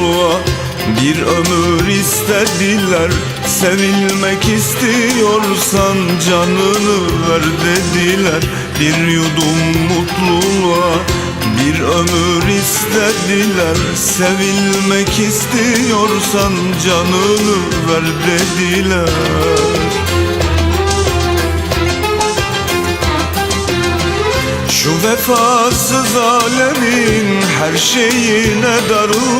Bir ömür istediler. Sevilmek istiyorsan canını ver dediler. Bir yudum mutluluğa bir ömür istediler. Sevilmek istiyorsan canını ver dediler. Şu vefasız alemin her şeyine darıldım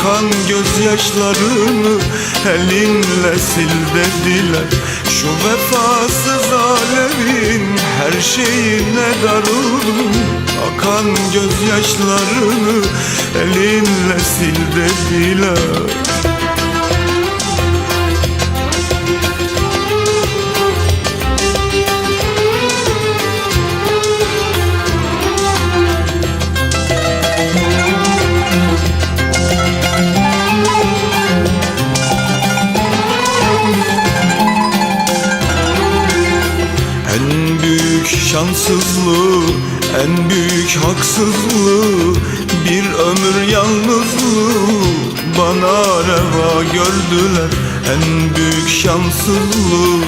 Akan gözyaşlarını elinle sil dediler. Şu vefasız alemin her şeyine darıldım. Akan gözyaşlarını elinle sil dediler şanssızlığı, en büyük haksızlığı Bir ömür yalnızlığı. Bana reva gördüler En büyük şanssızlığı,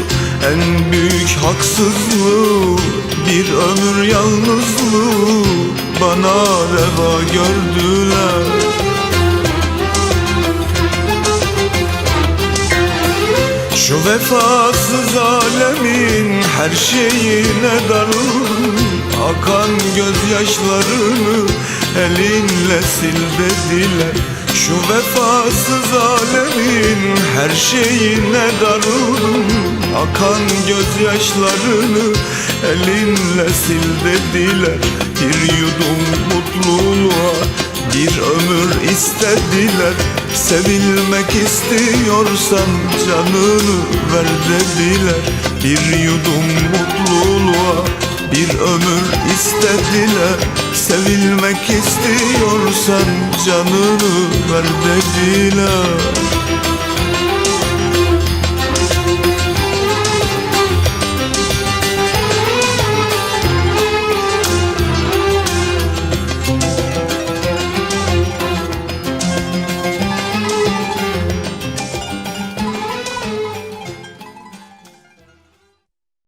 en büyük haksızlığı. Bir ömür yalnızlığı bana reva gördüler Şu vefasız alemin her şeyine darıldım Akan gözyaşlarını elinle sil dediler. Şu vefasız alemin her şeyine darıldım Akan gözyaşlarını elinle sil dediler. Bir yudum mutluluğa bir ömür istediler. Sevilmek istiyorsan canını ver dediler Bir yudum mutluluğa bir ömür istediler. Sevilmek istiyorsan canını ver dediler